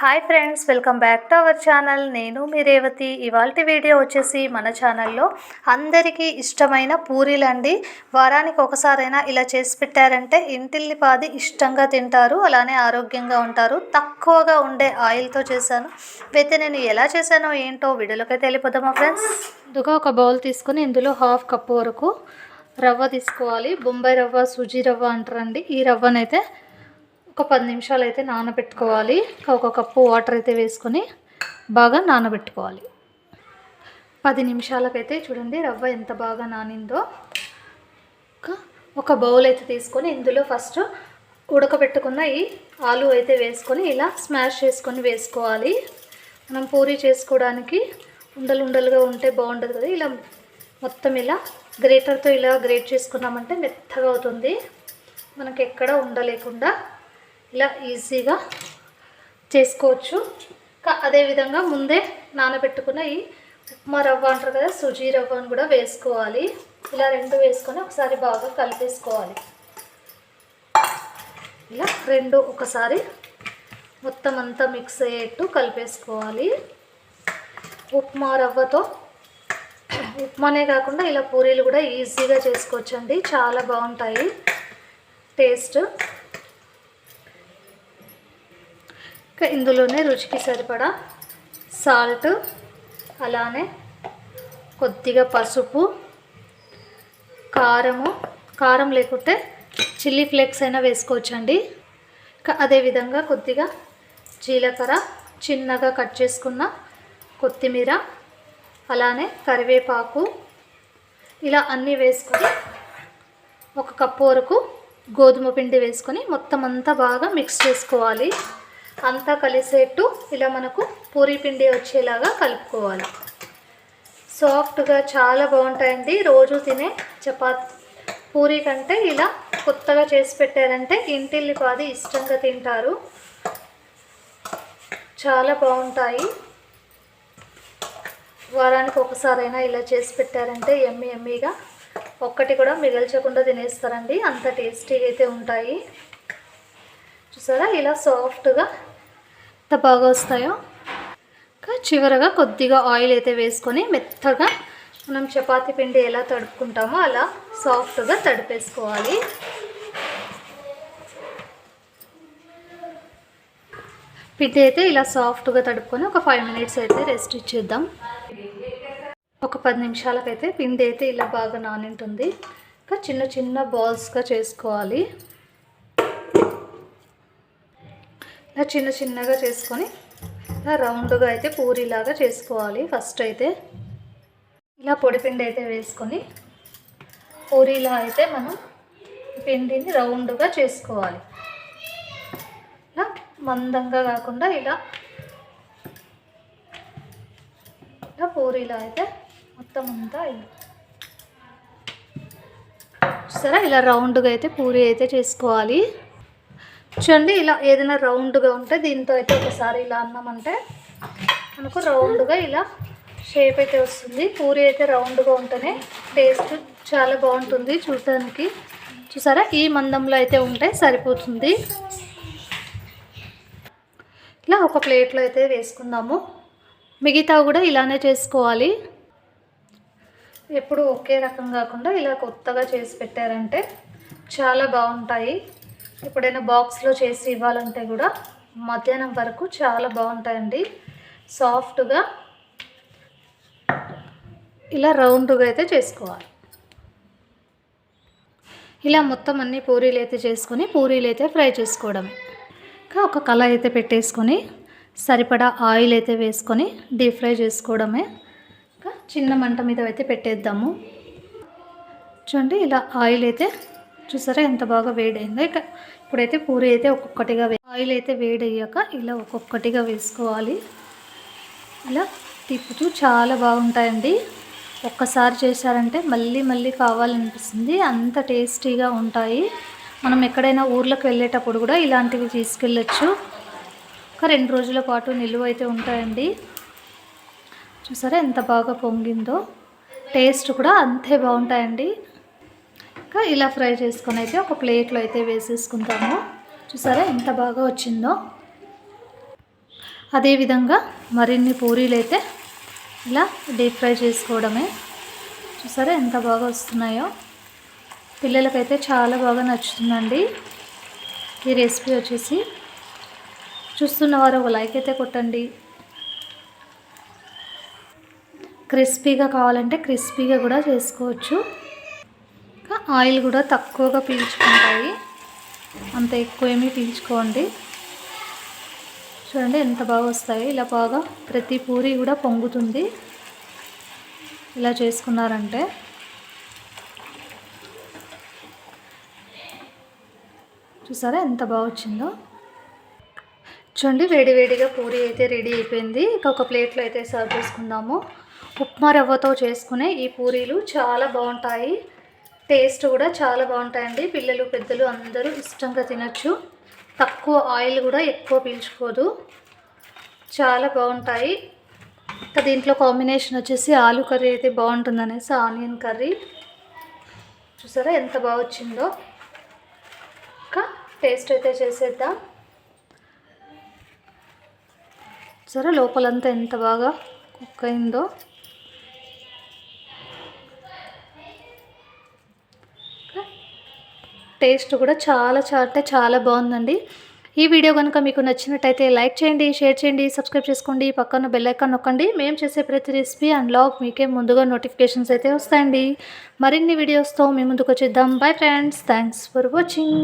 Hi friends welcome back to our channel. నేను మీ రేవతి. ఇవాళ వీడియో వచ్చేసి మన ఛానల్లో అందరికీ ఇష్టమైన పూరీలండి వారానికి ఒకసారైనా ఇలా చేసి పెట్టారంటే ఇంటిల్లిపాది ఇష్టంగా తింటారు అలానే ఆరోగ్యంగా ఉంటారు. తక్కువగా ఉండే ఆయిల్తో చేశాను. అయితే నేను ఎలా చేశానో ఏంటో వీడియోలోకి తెలియపోదామా ఫ్రెండ్స్? ముందుగా ఒక బౌల్ తీసుకొని ఇందులో హాఫ్ కప్ వరకు రవ్వ తీసుకోవాలి. బొంబాయి రవ్వ సూజీ రవ్వ అంటారండి. ఈ రవ్వనైతే ఒక పది నిమిషాలు అయితే నానబెట్టుకోవాలి. ఒక కప్పు వాటర్ అయితే వేసుకొని బాగా నానబెట్టుకోవాలి. పది నిమిషాలకైతే చూడండి రవ్వ ఎంత బాగా నానిందో. ఒక ఒక బౌల్ అయితే తీసుకొని ఇందులో ఫస్ట్ ఉడకబెట్టుకున్న ఈ ఆలు అయితే వేసుకొని ఇలా స్మాష్ చేసుకొని వేసుకోవాలి. మనం పూరి చేసుకోవడానికి ఉండలు ఉండలుగా ఉంటే బాగుంటుంది కదా. ఇలా మొత్తం ఇలా గ్రేటర్తో ఇలా గ్రేట్ చేసుకున్నామంటే మెత్తగా అవుతుంది. మనకి ఎక్కడ ఉండలేకుండా ఇలా ఈజీగా చేసుకోవచ్చు. అదేవిధంగా ముందే నానబెట్టుకున్న ఈ ఉప్మా రవ్వ అంటారు కదా సుజీ రవ్వను కూడా వేసుకోవాలి. ఇలా రెండు వేసుకొని ఒకసారి బాగా కలిపేసుకోవాలి. ఇలా రెండు ఒకసారి మొత్తం అంతా మిక్స్ అయ్యేట్టు కలిపేసుకోవాలి. ఉప్మా రవ్వతో ఉప్మానే కాకుండా ఇలా పూరీలు కూడా ఈజీగా చేసుకోవచ్చండి. చాలా బాగుంటాయి. టేస్ట్ ఇంకా ఇందులోనే రుచికి సరిపడా సాల్ట్ అలానే కొద్దిగా పసుపు కారము కారం లేకుంటే చిల్లీ ఫ్లేక్స్ అయినా వేసుకోవచ్చండి. ఇంకా అదేవిధంగా కొద్దిగా జీలకర్ర చిన్నగా కట్ చేసుకున్న కొత్తిమీర అలానే కరివేపాకు ఇలా అన్నీ వేసుకొని ఒక కప్పు వరకు గోధుమ పిండి వేసుకొని మొత్తం అంతా బాగా మిక్స్ చేసుకోవాలి. అంతా కలిసేట్టు ఇలా మనకు పూరి పిండి వచ్చేలాగా కలుపుకోవాలి. సాఫ్ట్గా చాలా బాగుంటాయండి. రోజు తినే చపాతీ పూరి కంటే ఇలా కొత్తగా చేసి పెట్టారంటే ఇంటిల్లిపాది ఇష్టంగా తింటారు. చాలా బాగుంటాయి. వారానికి ఒకసారైనా ఇలా చేసి పెట్టారంటే ఎమ్మి ఎమ్మిగా ఒక్కటి కూడా మిగల్చకుండా తినేస్తారండి. అంత టేస్టీగా అయితే ఉంటాయి. చూసారా? ఇలా సాఫ్ట్గా ఎంత బాగా వస్తాయో. ఇంకా చివరగా కొద్దిగా ఆయిల్ అయితే వేసుకొని మెత్తగా మనం చపాతీ పిండి ఎలా తడుపుకుంటామో అలా సాఫ్ట్గా తడిపేసుకోవాలి. పిండి అయితే ఇలా సాఫ్ట్గా తడుపుకొని ఒక ఫైవ్ మినిట్స్ అయితే రెస్ట్ ఇచ్చేద్దాం. ఒక పది నిమిషాలకైతే పిండి అయితే ఇలా బాగా నానింటుంది. ఇంకా చిన్న చిన్న బాల్స్గా చేసుకోవాలి. ఇలా చిన్న చిన్నగా చేసుకొని ఇలా రౌండ్గా అయితే పూరీలాగా చేసుకోవాలి. ఫస్ట్ అయితే ఇలా పొడిపిండి అయితే వేసుకొని పూరీలా అయితే మనం పిండిని రౌండ్గా చేసుకోవాలి. ఇలా మందంగా కాకుండా ఇలా ఇలా పూరీలా అయితే మొత్తం అంతా ఇలా సరే ఇలా రౌండ్గా అయితే పూరి అయితే చేసుకోవాలి. చూడండి ఇలా ఏదైనా రౌండ్గా ఉంటే దీంతో అయితే ఒకసారి ఇలా అన్నామంటే మనకు రౌండ్గా ఇలా షేప్ అయితే వస్తుంది. పూరి అయితే రౌండ్గా ఉంటేనే టేస్ట్ చాలా బాగుంటుంది చూడటానికి చూసారా? ఈ మందంలో అయితే ఉంటే సరిపోతుంది. ఇలా ఒక ప్లేట్లో అయితే వేసుకుందాము. మిగతా కూడా ఇలానే చేసుకోవాలి. ఎప్పుడు ఒకే రకం కాకుండా ఇలా కొత్తగా చేసి పెట్టారంటే చాలా బాగుంటాయి. ఎప్పుడైనా బాక్స్లో చేసి ఇవ్వాలంటే కూడా మధ్యాహ్నం వరకు చాలా బాగుంటాయండి. సాఫ్ట్గా ఇలా రౌండ్గా అయితే చేసుకోవాలి. ఇలా మొత్తం అన్ని పూరీలు అయితే చేసుకొని పూరీలు అయితే ఫ్రై చేసుకోవడమే. ఇంకా ఒక కళ అయితే పెట్టేసుకొని సరిపడా ఆయిల్ అయితే వేసుకొని డీప్ ఫ్రై చేసుకోవడమే. ఇంకా చిన్న మంట మీద అయితే పెట్టేద్దాము. చూడండి ఇలా ఆయిల్ అయితే చూసారా ఎంత బాగా వేడైందో. ఇక ఇప్పుడైతే పూరి అయితే ఒక్కొక్కటిగా ఆయిల్ అయితే వేడయ్యాక ఇలా ఒక్కొక్కటిగా వేసుకోవాలి. ఇలా తిప్పుతూ చాలా బాగుంటాయండి. ఒక్కసారి చేశారంటే మళ్ళీ మళ్ళీ కావాలనిపిస్తుంది. అంత టేస్టీగా ఉంటాయి. మనం ఎక్కడైనా ఊర్లోకి వెళ్ళేటప్పుడు కూడా ఇలాంటివి తీసుకెళ్ళచ్చు. ఒక రెండు రోజుల పాటు నిలువ అయితే ఉంటాయండి. చూసారా ఎంత బాగా పొంగిందో. టేస్ట్ కూడా అంతే బాగుంటాయండి. ఇంకా ఇలా ఫ్రై చేసుకొని అయితే ఒక ప్లేట్లో అయితే వేసేసుకుంటాము. చూసారా ఎంత బాగా వచ్చిందో? అదేవిధంగా మరిన్ని పూరీలు అయితే ఇలా డీప్ ఫ్రై చేసుకోవడమే. చూసారా ఎంత బాగా వస్తున్నాయో? పిల్లలకైతే చాలా బాగా నచ్చుతుందండి. ఈ రెసిపీ వచ్చేసి చూస్తున్న వారు ఒక లైక్ అయితే కొట్టండి. క్రిస్పీగా కావాలంటే క్రిస్పీగా కూడా చేసుకోవచ్చు. ఆయిల్ కూడా తక్కువగా పీల్చుకుంటాయి. అంత ఎక్కువ ఏమీ పీల్చుకోండి. చూడండి ఎంత బాగా వస్తాయి. ఇలా బాగా ప్రతి పూరి కూడా పొంగుతుంది. ఇలా చేసుకున్నారంటే. చూసారా ఎంత బాగా వచ్చిందో? చూడండి వేడివేడిగా పూరి అయితే రెడీ అయిపోయింది. ఇక ఒక ప్లేట్లో అయితే సర్వ్ చేసుకుందాము. ఉప్మా రవ్వతో చేసుకునే ఈ పూరీలు చాలా బాగుంటాయి. టేస్ట్ కూడా చాలా బాగుంటాయండి. పిల్లలు పెద్దలు అందరూ ఇష్టంగా తినచ్చు. తక్కువ ఆయిల్ కూడా ఎక్కువ పీల్చుకోదు. చాలా బాగుంటాయి. ఇంకా దీంట్లో కాంబినేషన్ వచ్చేసి ఆలు కర్రీ అయితే బాగుంటుంది అనేసి ఆనియన్ కర్రీ. చూసారా ఎంత బాగా వచ్చిందో. ఇంకా టేస్ట్ అయితే చేసేద్దాం. సరే లోపలంతా ఎంత బాగా కుక్ అయిందో. టేస్ట్ కూడా చాలా చాలా అంటే చాలా బాగుందండి. ఈ వీడియో కనుక మీకు నచ్చినట్టయితే లైక్ చేయండి షేర్ చేయండి సబ్స్క్రైబ్ చేసుకోండి పక్కన బెల్ ఐకాన్ నొక్కండి. మేము చేసే ప్రతి రెసిపీ అండ్ లాగ్ మీకే ముందుగా నోటిఫికేషన్స్ అయితే వస్తాయండి. మరిన్ని వీడియోస్తో మీ ముందుకు వచ్చేద్దాం. Bye friends. Thanks for watching.